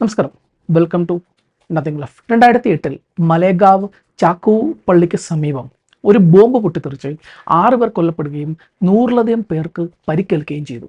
നമസ്കാരം. Welcome to nothing ലഫ് രണ്ടായിരത്തി എട്ടിൽ മലേഗാവ് ചാക്കു പള്ളിക്ക് സമീപം ഒരു ബോംബ് പൊട്ടിത്തെറിച്ച് ആറ് പേർ കൊല്ലപ്പെടുകയും നൂറിലധികം പേർക്ക് പരിക്കേൽക്കുകയും ചെയ്തു.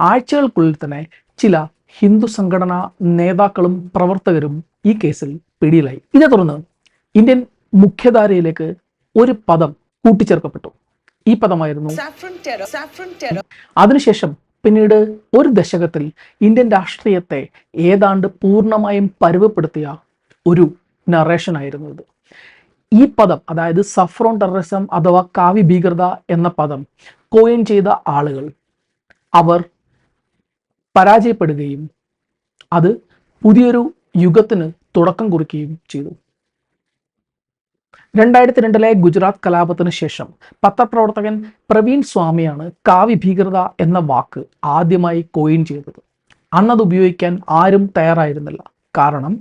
ആഴ്ചകൾക്കുള്ളിൽ തന്നെ ചില ഹിന്ദു സംഘടനാ നേതാക്കളും പ്രവർത്തകരും ഈ കേസിൽ പിടിയിലായി. ഇതേ തുടർന്ന് ഇന്ത്യൻ മുഖ്യധാരയിലേക്ക് ഒരു പദം കൂട്ടിച്ചേർക്കപ്പെട്ടു. ഈ പദമായിരുന്നു അതിനുശേഷം പിന്നീട് ഒരു ദശകത്തിൽ ഇന്ത്യൻ രാഷ്ട്രീയത്തെ ഏതാണ്ട് പൂർണമായും പരുവപ്പെടുത്തിയ ഒരു നറേഷൻ ആയിരുന്നു ഇത്. ഈ പദം അതായത് സഫ്രോൺ ടെററിസം അഥവാ കാവ്യ ഭീകൃത എന്ന പദം കോയിൻ ചെയ്ത ആളുകൾ അവർ പരാജയപ്പെടുകയും അത് പുതിയൊരു യുഗത്തിന് തുടക്കം കുറിക്കുകയും ചെയ്തു. രണ്ടായിരത്തി രണ്ടിലെ ഗുജറാത്ത് കലാപത്തിന് ശേഷം പത്രപ്രവർത്തകൻ പ്രവീൺ സ്വാമിയാണ് കാവ്യ ഭീകരത എന്ന വാക്ക് ആദ്യമായി കോയിൻ ചെയ്തത്. അന്നത് ഉപയോഗിക്കാൻ ആരും തയ്യാറായിരുന്നില്ല. കാരണം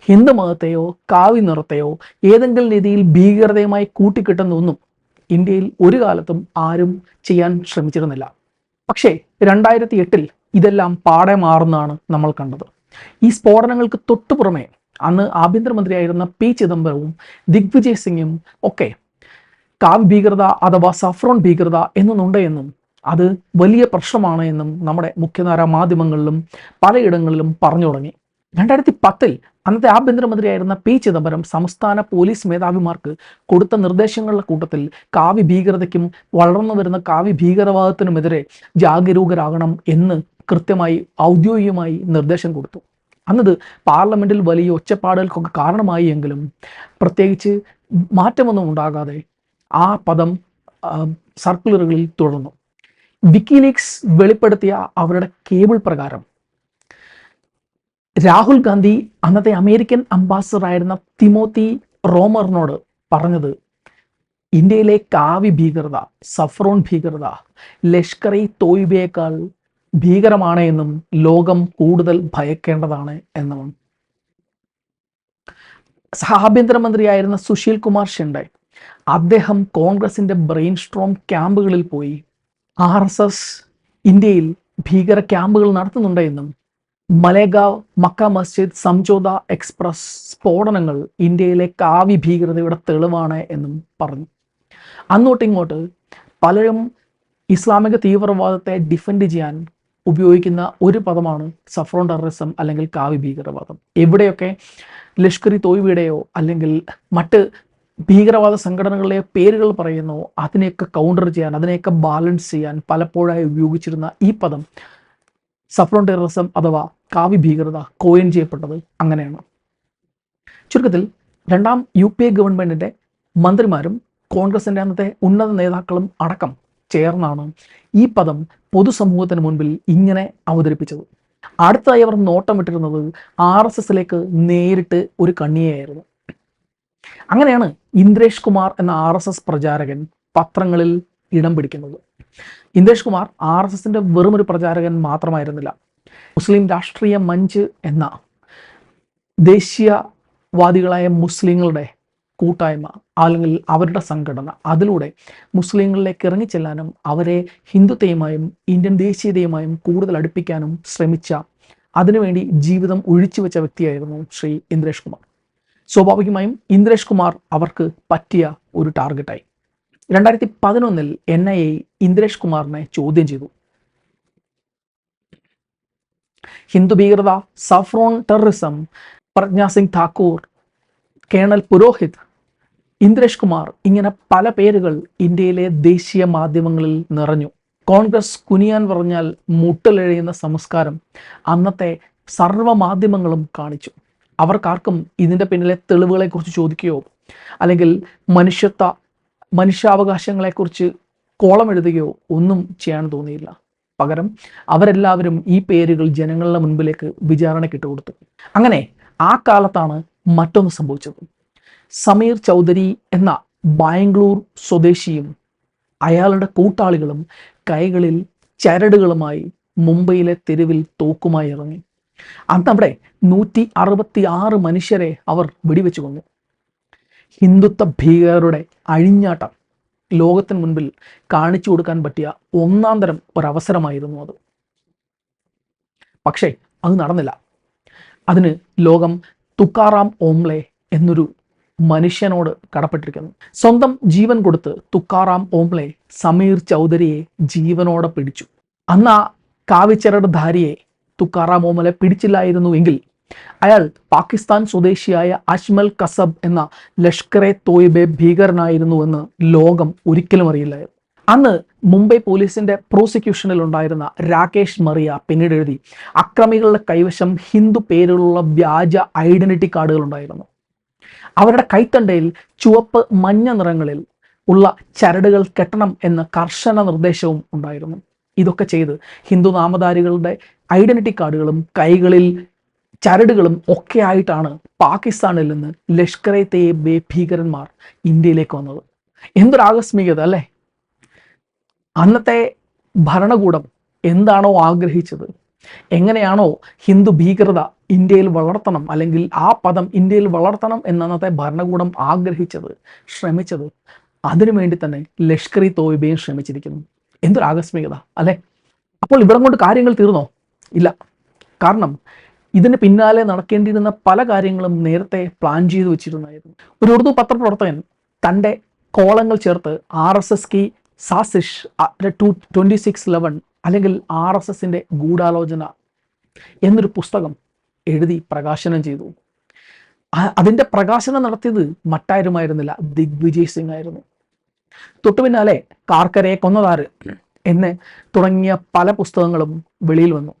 ഹിന്ദു മതത്തെയോ കാവ്യ നിറത്തെയോ ഏതെങ്കിലും രീതിയിൽ ഭീകരതയുമായി കൂട്ടിക്കിട്ടുന്നൊന്നും ഇന്ത്യയിൽ ഒരു കാലത്തും ആരും ചെയ്യാൻ ശ്രമിച്ചിരുന്നില്ല. പക്ഷേ രണ്ടായിരത്തി എട്ടിൽ ഇതെല്ലാം പാടെ മാറുന്നതാണ് നമ്മൾ കണ്ടത്. ഈ സ്ഫോടനങ്ങൾക്ക് തൊട്ടു പുറമെ അന്ന് ആഭ്യന്തരമന്ത്രിയായിരുന്ന പി ചിദംബരവും ദിഗ്വിജയ് സിംഗും ഒക്കെ കാവ് ഭീകരത അഥവാ സഫ്രോൺ ഭീകരത എന്നൊന്നുണ്ട് എന്നും അത് വലിയ പ്രശ്നമാണ് എന്നും നമ്മുടെ മുഖ്യധാര മാധ്യമങ്ങളിലും പലയിടങ്ങളിലും പറഞ്ഞു തുടങ്ങി. രണ്ടായിരത്തി പത്തിൽ അന്നത്തെ ആഭ്യന്തരമന്ത്രിയായിരുന്ന പി ചിദംബരം സംസ്ഥാന പോലീസ് മേധാവിമാർക്ക് കൊടുത്ത നിർദ്ദേശങ്ങളുടെ കൂട്ടത്തിൽ കാവ്യ ഭീകരതയ്ക്കും വളർന്നു വരുന്ന കാവ്യ ഭീകരവാദത്തിനുമെതിരെ ജാഗരൂകരാകണം എന്ന് കൃത്യമായി ഔദ്യോഗികമായി നിർദ്ദേശം കൊടുത്തു. അന്നത് പാർലമെന്റിൽ വലിയ ഒച്ചപ്പാടുകൾക്കൊക്കെ കാരണമായി എങ്കിലും പ്രത്യേകിച്ച് മാറ്റമൊന്നും ഉണ്ടാകാതെ ആ പദം സർക്കുലറുകളിൽ തുടർന്നു. വിക്കിലീക്സ് വെളിപ്പെടുത്തിയ അവരുടെ കേബിൾ പ്രകാരം രാഹുൽ ഗാന്ധി അന്നത്തെ അമേരിക്കൻ അംബാസഡർ ആയിരുന്ന തിമോത്തി റോമറിനോട് പറഞ്ഞത് ഇന്ത്യയിലെ കാവി ഭീകരത സഫ്രോൺ ഭീകരത ലഷ്കർ ഇ തോയ്ബയേക്കാൾ ഭീകരമാണ് എന്നും ലോകം കൂടുതൽ ഭയക്കേണ്ടതാണ് എന്നും സഹ ആഭ്യന്തരമന്ത്രിയായിരുന്ന സുശീൽ കുമാർ ഷിൻഡെ അദ്ദേഹം കോൺഗ്രസിന്റെ ബ്രെയിൻ സ്ട്രോം ക്യാമ്പുകളിൽ പോയി ആർ എസ് എസ് ഇന്ത്യയിൽ ഭീകര ക്യാമ്പുകൾ നടത്തുന്നുണ്ട് എന്നും മലേഗാവ് മക്ക മസ്ജിദ് സംജോത എക്സ്പ്രസ് സ്ഫോടനങ്ങൾ ഇന്ത്യയിലെ കാവ്യ ഭീകരതയുടെ തെളിവാണ് എന്നും പറഞ്ഞു. അന്നോട്ടിങ്ങോട്ട് പലരും ഇസ്ലാമിക തീവ്രവാദത്തെ ഡിഫെൻഡ് ചെയ്യാൻ ഉപയോഗിക്കുന്ന ഒരു പദമാണ് സഫ്രോൺ ടെററിസം അല്ലെങ്കിൽ കാവ്യ ഭീകരവാദം. എവിടെയൊക്കെ ലഷ്കർ ഇ അല്ലെങ്കിൽ മറ്റ് ഭീകരവാദ സംഘടനകളുടെ പേരുകൾ പറയുന്നു അതിനെയൊക്കെ കൗണ്ടർ ചെയ്യാൻ അതിനെയൊക്കെ ബാലൻസ് ചെയ്യാൻ പലപ്പോഴായി ഉപയോഗിച്ചിരുന്ന ഈ പദം സഫ്രോൺ ടെററിസം അഥവാ കാവ്യ ഭീകരത കോയിൻ ചെയ്യപ്പെട്ടത് അങ്ങനെയാണ്. ചുരുക്കത്തിൽ രണ്ടാം യു പി എ ഗവൺമെന്റിന്റെ മന്ത്രിമാരും കോൺഗ്രസിന്റെ അന്നത്തെ ഉന്നത നേതാക്കളും അടക്കം ചേർന്നാണ് ഈ പദം പൊതുസമൂഹത്തിന് മുൻപിൽ ഇങ്ങനെ അവതരിപ്പിച്ചത്. അടുത്തായി അവർ നോട്ടം വിട്ടിരുന്നത് ആർ എസ് എസിലേക്ക് നേരിട്ട് ഒരു കണ്ണിയായിരുന്നു അങ്ങനെയാണ് ഇന്ദ്രേഷ് കുമാർ എന്ന ആർ എസ് എസ് പ്രചാരകൻ പത്രങ്ങളിൽ ഇടം പിടിക്കുന്നത്. ഇന്ദ്രേഷ് കുമാർ ആർ എസ് എസിന്റെ വെറും ഒരു പ്രചാരകൻ മാത്രമായിരുന്നില്ല. മുസ്ലിം രാഷ്ട്രീയ മഞ്ച് എന്ന ദേശീയവാദികളായ മുസ്ലിങ്ങളുടെ കൂട്ടായ്മ അല്ലെങ്കിൽ അവരുടെ സംഘടന. അതിലൂടെ മുസ്ലിങ്ങളിലേക്ക് ഇറങ്ങിച്ചെല്ലാനും അവരെ ഹിന്ദുത്വയുമായും ഇന്ത്യൻ ദേശീയതയുമായും കൂടുതൽ അടുപ്പിക്കാനും ശ്രമിച്ച അതിനുവേണ്ടി ജീവിതം ഒഴിച്ചുവെച്ച വ്യക്തിയായിരുന്നു ശ്രീ ഇന്ദ്രേഷ് കുമാർ. സ്വാഭാവികമായും ഇന്ദ്രേഷ് കുമാർ അവർക്ക് പറ്റിയ ഒരു ടാർഗറ്റായി. രണ്ടായിരത്തി പതിനൊന്നിൽ എൻ ഐ എ ഇന്ദ്രേഷ് കുമാറിനെ ചോദ്യം ചെയ്തു. ഹിന്ദു ഭീകരത saffron terrorism Pragya Singh Thakur colonel Purohit Indresh Kumar ഇങ്ങനെ പല പേരുകൾ ഇന്ത്യയിലെ ദേശീയ മാധ്യമങ്ങളിൽ നിറഞ്ഞു. കോൺഗ്രസ് കുനിയാൻ പറഞ്ഞാൽ മുട്ടലെഴിയുന്ന സംസ്കാരം അന്നത്തെ സർവ മാധ്യമങ്ങളും കാണിച്ചു. അവർക്കാർക്കും ഇതിന്റെ പിന്നിലെ തെളിവുകളെക്കുറിച്ച് ചോദിക്കുകയോ അല്ലെങ്കിൽ മനുഷ്യത്വ മനുഷ്യാവകാശങ്ങളെക്കുറിച്ച് കോളം എഴുതുകയോ ഒന്നും ചെയ്യാൻ തോന്നിയില്ല. പകരം അവരെല്ലാവരും ഈ പേരുകൾ ജനങ്ങളുടെ മുൻപിലേക്ക് വിചാരണയ്ക്ക് ഇട്ടുകൊടുത്തു. അങ്ങനെ ആ കാലത്താണ് മറ്റൊന്ന് സംഭവിച്ചത്. സമീർ ചൗധരി എന്ന ബാംഗ്ലൂർ സ്വദേശിയും അയാളുടെ കൂട്ടാളികളും കൈകളിൽ ചരടുകളുമായി മുംബൈയിലെ തെരുവിൽ തോക്കുമായി ഇറങ്ങി. അന്നവിടെ നൂറ്റി അറുപത്തി ആറ് മനുഷ്യരെ അവർ വെടിവെച്ചു കൊന്നു ഹിന്ദുത്വ ഭീകരരുടെ അഴിഞ്ഞാട്ടം ലോകത്തിന് മുൻപിൽ കാണിച്ചു കൊടുക്കാൻ പറ്റിയ ഒന്നാം തരം ഒരവസരമായിരുന്നു അത്. പക്ഷേ അത് നടന്നില്ല. അതിന് ലോകം തുക്കാറാം ഓംലെ എന്നൊരു മനുഷ്യനോട് കടപ്പെട്ടിരിക്കുന്നു. സ്വന്തം ജീവൻ കൊടുത്ത് തുക്കാറാം ഓംലെ സമീർ ചൗധരിയെ ജീവനോടെ പിടിച്ചു. അന്ന് ആ കാവിച്ചരട് ധാരിയെ തുക്കാറാം ഓംലെ പിടിച്ചില്ലായിരുന്നു എങ്കിൽ അയാൾ പാകിസ്ഥാൻ സ്വദേശിയായ അജ്മൽ കസബ് എന്ന ലഷ്കർ എ തോയിബെ ഭീകരനായിരുന്നു എന്ന് ലോകം ഒരിക്കലും അറിയില്ലായിരുന്നു. അന്ന് മുംബൈ പോലീസിന്റെ പ്രോസിക്യൂഷനിൽ ഉണ്ടായിരുന്ന രാകേഷ് മറിയ പിന്നീട് എഴുതി അക്രമികളുടെ കൈവശം ഹിന്ദു പേരിലുള്ള വ്യാജ ഐഡന്റിറ്റി കാർഡുകൾ ഉണ്ടായിരുന്നു. അവരുടെ കൈത്തണ്ടയിൽ ചുവപ്പ് മഞ്ഞ നിറങ്ങളിൽ ഉള്ള ചരടുകൾ കെട്ടണം എന്ന കർശന നിർദ്ദേശവും ഉണ്ടായിരുന്നു. ഇതൊക്കെ ചെയ്ത് ഹിന്ദു നാമധാരികളുടെ ഐഡന്റിറ്റി കാർഡുകളും കൈകളിൽ ചരടുകളും ഒക്കെ ആയിട്ടാണ് പാകിസ്ഥാനിൽ നിന്ന് ലഷ്കർ എ തയ്യബെ ഭീകരന്മാർ ഇന്ത്യയിലേക്ക് വന്നത്. എന്തൊരു ആകസ്മികത അല്ലേ? അന്നത്തെ ഭരണകൂടം എന്താണോ ആഗ്രഹിച്ചത് എങ്ങനെയാണോ ഹിന്ദു ഭീകരത ഇന്ത്യയിൽ വളർത്തണം അല്ലെങ്കിൽ ആ പദം ഇന്ത്യയിൽ വളർത്തണം എന്നന്നത്തെ ഭരണകൂടം ആഗ്രഹിച്ചത് ശ്രമിച്ചത് അതിനുവേണ്ടി തന്നെ ലഷ്കർ ഇ തോയിബയും ശ്രമിച്ചിരിക്കുന്നു. എന്തൊരു ആകസ്മികത അല്ലേ? അപ്പോൾ ഇവിടം കൊണ്ട് കാര്യങ്ങൾ തീർന്നോ? ഇല്ല. കാരണം ഇതിന് പിന്നാലെ നടക്കേണ്ടിയിരുന്ന പല കാര്യങ്ങളും നേരത്തെ പ്ലാൻ ചെയ്തു വെച്ചിരുന്നായിരുന്നു ഒരു ഉറുദു പത്രപ്രവർത്തകൻ തന്റെ കോളങ്ങൾ ചേർത്ത് R S S ki Saazish two twenty six eleven അല്ലെങ്കിൽ ആർ എസ് എസിന്റെ ഗൂഢാലോചന എന്നൊരു പുസ്തകം എഴുതി പ്രകാശനം ചെയ്തു. അതിന്റെ പ്രകാശനം നടത്തിയത് മറ്റാരുമായിരുന്നില്ല ദിഗ്വിജയ് സിംഗ് ആയിരുന്നു തൊട്ടു പിന്നാലെ കാർക്കരെ കൊന്നതാര് എന്ന് തുടങ്ങിയ പല പുസ്തകങ്ങളും വെളിയിൽ വന്നു.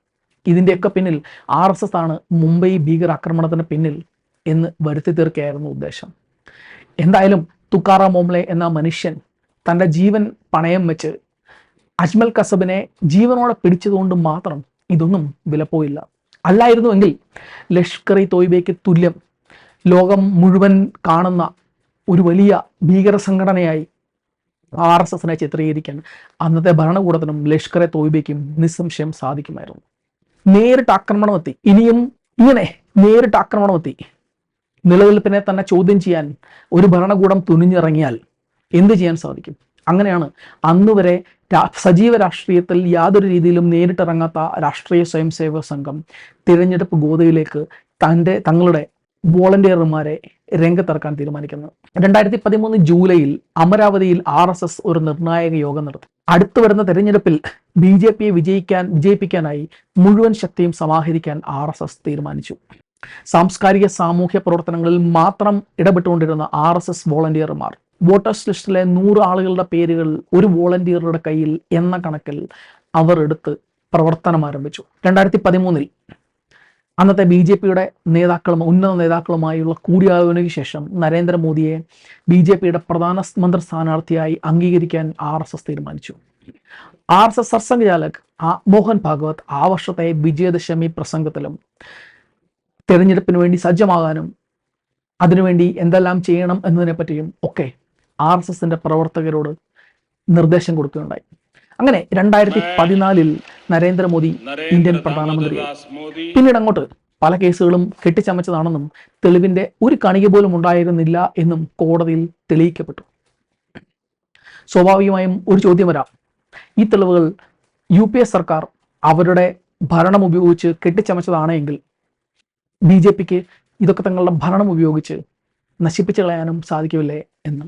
ഇതിന്റെയൊക്കെ പിന്നിൽ ആർ എസ് എസ് ആണ് മുംബൈ ഭീകരാക്രമണത്തിന് പിന്നിൽ എന്ന് വരുത്തി തീർക്കുകയായിരുന്നു ഉദ്ദേശം. എന്തായാലും തുക്കാറാം ഓംലെ എന്ന മനുഷ്യൻ തന്റെ ജീവൻ പണയം വെച്ച് അജ്മൽ കസബിനെ ജീവനോടെ പിടിച്ചതുകൊണ്ട് മാത്രം ഇതൊന്നും വിലപ്പോയില്ല. അല്ലായിരുന്നുവെങ്കിൽ ലഷ്കർ ഇ തോയ്ബയ്ക്ക് തുല്യം ലോകം മുഴുവൻ കാണുന്ന ഒരു വലിയ ഭീകര സംഘടനയായി ആർ എസ് എസിനെ ചിത്രീകരിക്കാൻ അന്നത്തെ ഭരണകൂടത്തിനും ലഷ്കർ എ തോയ്ബയ്ക്കും നിസ്സംശയം സാധിക്കുമായിരുന്നു. നേരിട്ട് ആക്രമണം എത്തി ഇനിയും ഇങ്ങനെ നേരിട്ട് ആക്രമണം എത്തി നിലനിൽപ്പിനെ തന്നെ ചോദ്യം ചെയ്യാൻ ഒരു ഭരണകൂടം തുനിഞ്ഞിറങ്ങിയാൽ എന്ത് ചെയ്യാൻ സാധിക്കും? അങ്ങനെയാണ് അന്ന് വരെ സജീവ രാഷ്ട്രീയത്തിൽ യാതൊരു രീതിയിലും നേരിട്ടിറങ്ങാത്ത രാഷ്ട്രീയ സ്വയം സേവക സംഘം തിരഞ്ഞെടുപ്പ് ഗോതയിലേക്ക് തന്റെ തങ്ങളുടെ വോളണ്ടിയർമാരെ രംഗത്തിറക്കാൻ തീരുമാനിക്കുന്നത് രണ്ടായിരത്തി പതിമൂന്ന് ജൂലൈയിൽ അമരാവതിയിൽ ആർ എസ് എസ് ഒരു നിർണായക യോഗം നടത്തി. അടുത്തു വരുന്ന തെരഞ്ഞെടുപ്പിൽ ബി ജെ പിയെ വിജയിക്കാൻ വിജയിപ്പിക്കാനായി മുഴുവൻ ശക്തിയും സമാഹരിക്കാൻ ആർ എസ് എസ് തീരുമാനിച്ചു. സാംസ്കാരിക സാമൂഹ്യ പ്രവർത്തനങ്ങളിൽ മാത്രം ഇടപെട്ടുകൊണ്ടിരുന്ന ആർ എസ് എസ് വോളണ്ടിയർമാർ വോട്ടേഴ്സ് ലിസ്റ്റിലെ നൂറ് ആളുകളുടെ പേരുകൾ ഒരു വോളണ്ടിയറുടെ കയ്യിൽ എന്ന കണക്കിൽ അവർ എടുത്ത് പ്രവർത്തനം ആരംഭിച്ചു. രണ്ടായിരത്തി പതിമൂന്നിൽ അന്നത്തെ ബി ജെ പിയുടെ നേതാക്കളും ഉന്നത നേതാക്കളുമായുള്ള കൂടിയാലോചനയ്ക്ക് ശേഷം നരേന്ദ്രമോദിയെ ബി ജെ പിയുടെ പ്രധാന മന്ത്രി സ്ഥാനാർത്ഥിയായി അംഗീകരിക്കാൻ ആർ എസ് എസ് തീരുമാനിച്ചു. R S S Sarsanghchalak Mohan Bhagwat ആ വർഷത്തെ വിജയദശമി പ്രസംഗത്തിലും തെരഞ്ഞെടുപ്പിന് വേണ്ടി സജ്ജമാകാനും അതിനുവേണ്ടി എന്തെല്ലാം ചെയ്യണം എന്നതിനെ പറ്റിയും ഒക്കെ ആർ എസ് എസിന്റെ പ്രവർത്തകരോട് നിർദ്ദേശം കൊടുക്കുകയുണ്ടായി. അങ്ങനെ രണ്ടായിരത്തി പതിനാലിൽ നരേന്ദ്രമോദി ഇന്ത്യൻ പ്രധാനമന്ത്രി പിന്നീട് അങ്ങോട്ട് പല കേസുകളും കെട്ടിച്ചമച്ചതാണെന്നും തെളിവിന്റെ ഒരു കണിക പോലും ഉണ്ടായിരുന്നില്ല എന്നും കോടതിയിൽ തെളിയിക്കപ്പെട്ടു. സ്വാഭാവികമായും ഒരു ചോദ്യം വരാം. ഈ തെളിവുകൾ യു പി എ സർക്കാർ അവരുടെ ഭരണം ഉപയോഗിച്ച് കെട്ടിച്ചമച്ചതാണെങ്കിൽ ബി ജെ പിക്ക് ഇതൊക്കെ തങ്ങളുടെ ഭരണം ഉപയോഗിച്ച് നശിപ്പിച്ചു കളയാനും സാധിക്കില്ലേ എന്ന്.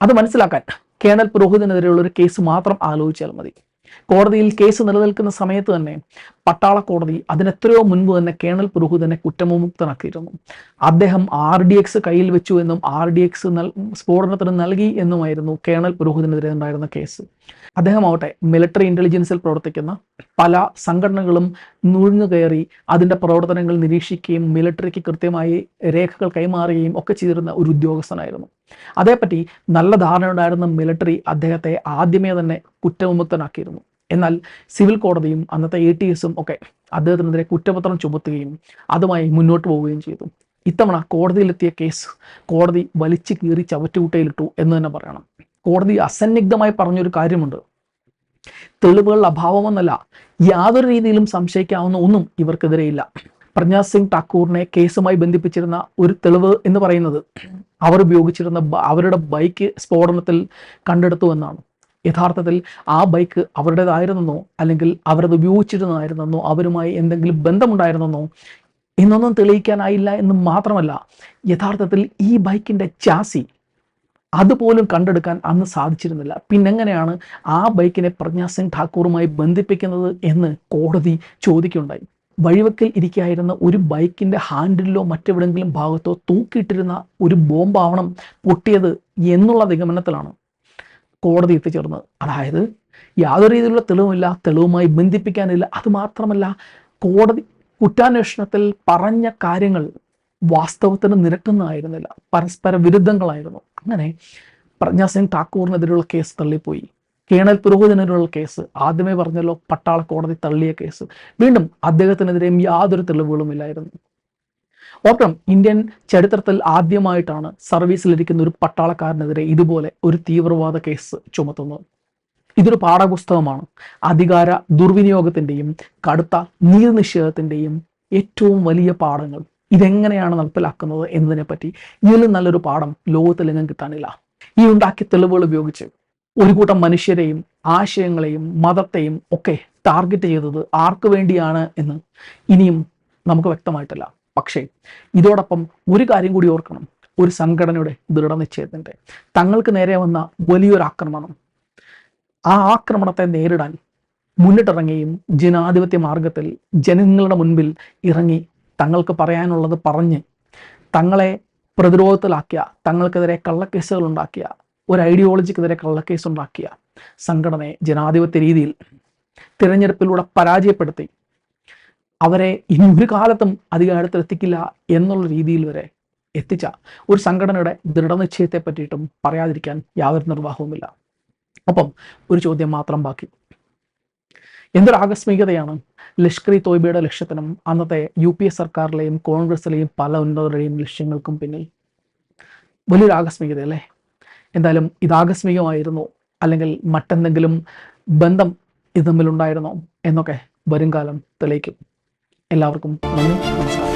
അത് മനസ്സിലാക്കാൻ കേണൽ പുരോഹിതനെതിരെയുള്ള ഒരു കേസ് മാത്രം ആലോചിച്ചാൽ മതി. കോടതിയിൽ കേസ് നിലനിൽക്കുന്ന സമയത്ത് തന്നെ പട്ടാള കോടതി അതിനെത്രയോ മുൻപ് തന്നെ കേണൽ പുരോഹിതനെ കുറ്റമുക്തനാക്കിയിരുന്നു അദ്ദേഹം ആർ ഡി എക്സ് കയ്യിൽ വെച്ചു എന്നും ആർ ഡി എക്സ് സ്ഫോടനത്തിന് നൽകി എന്നുമായിരുന്നു കേണൽ പുരോഹിതനെതിരെ ഉണ്ടായിരുന്ന കേസ്. അദ്ദേഹം ആവട്ടെ മിലിറ്ററി ഇന്റലിജൻസിൽ പ്രവർത്തിക്കുന്ന പല സംഘടനകളും നുഴഞ്ഞു കയറി അതിന്റെ പ്രവർത്തനങ്ങൾ നിരീക്ഷിക്കുകയും മിലിറ്ററിക്ക് കൃത്യമായി രേഖകൾ കൈമാറുകയും ഒക്കെ ചെയ്തിരുന്ന ഒരു ഉദ്യോഗസ്ഥനായിരുന്നു. അതേപ്പറ്റി നല്ല ധാരണ ഉണ്ടായിരുന്ന മിലിറ്ററി അദ്ദേഹത്തെ ആദ്യമേ തന്നെ കുറ്റവിമുക്തനാക്കിയിരുന്നു. എന്നാൽ സിവിൽ കോടതിയും അന്നത്തെ എ ടി എസും ഒക്കെ അദ്ദേഹത്തിനെതിരെ കുറ്റപത്രം ചുമത്തുകയും അതുമായി മുന്നോട്ട് പോവുകയും ചെയ്തു. ഇത്തവണ കോടതിയിലെത്തിയ കേസ് കോടതി വലിച്ചു കീറി ചവറ്റുകുട്ടയിലിട്ടു എന്ന് തന്നെ പറയണം. കോടതി അസന്നിഗ്ധമായി പറഞ്ഞൊരു കാര്യമുണ്ട്. തെളിവുകളുടെ അഭാവമെന്നല്ല യാതൊരു രീതിയിലും സംശയിക്കാവുന്ന ഒന്നും ഇവർക്കെതിരെയില്ല. പ്രജ്ഞാത് സിംഗ് ടാക്കൂറിനെ കേസുമായി ബന്ധിപ്പിച്ചിരുന്ന ഒരു തെളിവ് എന്ന് പറയുന്നത് അവർ ഉപയോഗിച്ചിരുന്ന അവരുടെ ബൈക്ക് സ്ഫോടനത്തിൽ കണ്ടെടുത്തു എന്നാണ്. യഥാർത്ഥത്തിൽ ആ ബൈക്ക് അവരുടേതായിരുന്നെന്നോ അല്ലെങ്കിൽ അവരത് ഉപയോഗിച്ചിരുന്നതായിരുന്നെന്നോ അവരുമായി എന്തെങ്കിലും ബന്ധമുണ്ടായിരുന്നെന്നോ എന്നൊന്നും തെളിയിക്കാനായില്ല എന്ന് മാത്രമല്ല യഥാർത്ഥത്തിൽ ഈ ബൈക്കിന്റെ ചാസി അതുപോലും കണ്ടെടുക്കാൻ അന്ന് സാധിച്ചിരുന്നില്ല. പിന്നെങ്ങനെയാണ് ആ ബൈക്കിനെ പ്രജ്ഞാ സിംഗ് ഠാക്കൂറുമായി ബന്ധിപ്പിക്കുന്നത് എന്ന് കോടതി ചോദിക്കുകയുണ്ടായി. വഴിവെക്കിൽ ഇരിക്കായിരുന്ന ഒരു ബൈക്കിന്റെ ഹാൻഡിലോ മറ്റെവിടെങ്കിലും ഭാഗത്തോ തൂക്കിയിട്ടിരുന്ന ഒരു ബോംബാവണം പൊട്ടിയത് എന്നുള്ള നിഗമനത്തിലാണ് കോടതി എത്തിച്ചേർന്നത്. അതായത് യാതൊരു രീതിയിലുള്ള തെളിവുമില്ല തെളിവുമായി ബന്ധിപ്പിക്കാനില്ല. അതുമാത്രമല്ല കോടതി കുറ്റാന്വേഷണത്തിൽ പറഞ്ഞ കാര്യങ്ങൾ വാസ്തവത്തിന് നിരക്കുന്നതായിരുന്നില്ല. പരസ്പര വിരുദ്ധങ്ങളായിരുന്നു. അങ്ങനെ പ്രജ്ഞാ സിംഗ് ഠാക്കൂറിനെതിരെയുള്ള കേസ് തള്ളിപ്പോയി. കേണൽ പുരോഹിതനെതിരെയുള്ള കേസ്. ആദ്യമേ പറഞ്ഞല്ലോ പട്ടാള കോടതി തള്ളിയ കേസ്. വീണ്ടും അദ്ദേഹത്തിനെതിരെയും യാതൊരു തെളിവുകളും ഇല്ലായിരുന്നു. ഓർക്കണം ഇന്ത്യൻ ചരിത്രത്തിൽ ആദ്യമായിട്ടാണ് സർവീസിലിരിക്കുന്ന ഒരു പട്ടാളക്കാരനെതിരെ ഇതുപോലെ ഒരു തീവ്രവാദ കേസ് ചുമത്തുന്നത്. ഇതൊരു പാഠപുസ്തകമാണ്. അധികാര ദുർവിനിയോഗത്തിന്റെയും കടുത്ത നീതിനിഷേധത്തിന്റെയും ഏറ്റവും വലിയ പാഠങ്ങൾ. ഇതെങ്ങനെയാണ് നടപ്പിലാക്കുന്നത് എന്നതിനെപ്പറ്റി ഇതിലും നല്ലൊരു പാഠം ലോകത്തിൽ ലോകത്തിലെങ്ങും കിട്ടാനില്ല. ഈ ഉണ്ടാക്കിയ തെളിവുകൾ ഉപയോഗിച്ച് ഒരു കൂട്ടം മനുഷ്യരെയും ആശയങ്ങളെയും മതത്തെയും ഒക്കെ ടാർഗറ്റ് ചെയ്തത് ആർക്ക് വേണ്ടിയാണ് എന്ന് ഇനിയും നമുക്ക് വ്യക്തമായിട്ടില്ല. പക്ഷേ ഇതോടൊപ്പം ഒരു കാര്യം കൂടി ഓർക്കണം. ഒരു സംഘടനയുടെ ദൃഢനിശ്ചയത്തിന്റെ. തങ്ങൾക്ക് നേരെ വന്ന വലിയൊരു ആക്രമണം. ആ ആക്രമണത്തെ നേരിടാൻ മുന്നിട്ടിറങ്ങിയും ജനാധിപത്യ മാർഗത്തിൽ ജനങ്ങളുടെ മുൻപിൽ ഇറങ്ങി തങ്ങൾക്ക് പറയാനുള്ളത് പറഞ്ഞ് തങ്ങളെ പ്രതിരോധത്തിലാക്കിയ തങ്ങൾക്കെതിരെ കള്ളക്കേസുകൾ ഉണ്ടാക്കിയ ഒരു ഐഡിയോളജിക്കെതിരെ കള്ളക്കേസ് ഉണ്ടാക്കിയ സംഘടനയെ ജനാധിപത്യ രീതിയിൽ തിരഞ്ഞെടുപ്പിലൂടെ പരാജയപ്പെടുത്തി അവരെ ഇനി ഒരു കാലത്തും അധികാരത്തിൽ എത്തിക്കില്ല എന്നുള്ള രീതിയിൽ വരെ എത്തിച്ച ഒരു സംഘടനയുടെ ദൃഢനിശ്ചയത്തെ പറ്റിയിട്ടും പറയാതിരിക്കാൻ യാതൊരു നിർവാഹവുമില്ല. ഒപ്പം ഒരു ചോദ്യം മാത്രം ബാക്കി. എന്തൊരു ആകസ്മികതയാണ് ലഷ്കർ ഇ തോയ്ബയുടെ ലക്ഷ്യത്തിനും അന്നത്തെ യു പി എ സർക്കാരിലെയും കോൺഗ്രസിലെയും പല ഉന്നതരുടെയും ലക്ഷ്യങ്ങൾക്കും പിന്നിൽ വലിയൊരു ആകസ്മികത അല്ലേ? എന്തായാലും ഇത് ആകസ്മികമായിരുന്നു? അല്ലെങ്കിൽ മറ്റെന്തെങ്കിലും ബന്ധം ഇത് തമ്മിലുണ്ടായിരുന്നോ? എന്നൊക്കെ വരും കാലം തെളിയിക്കും. എല്ലാവർക്കും നന്ദി നമസ്കാരം.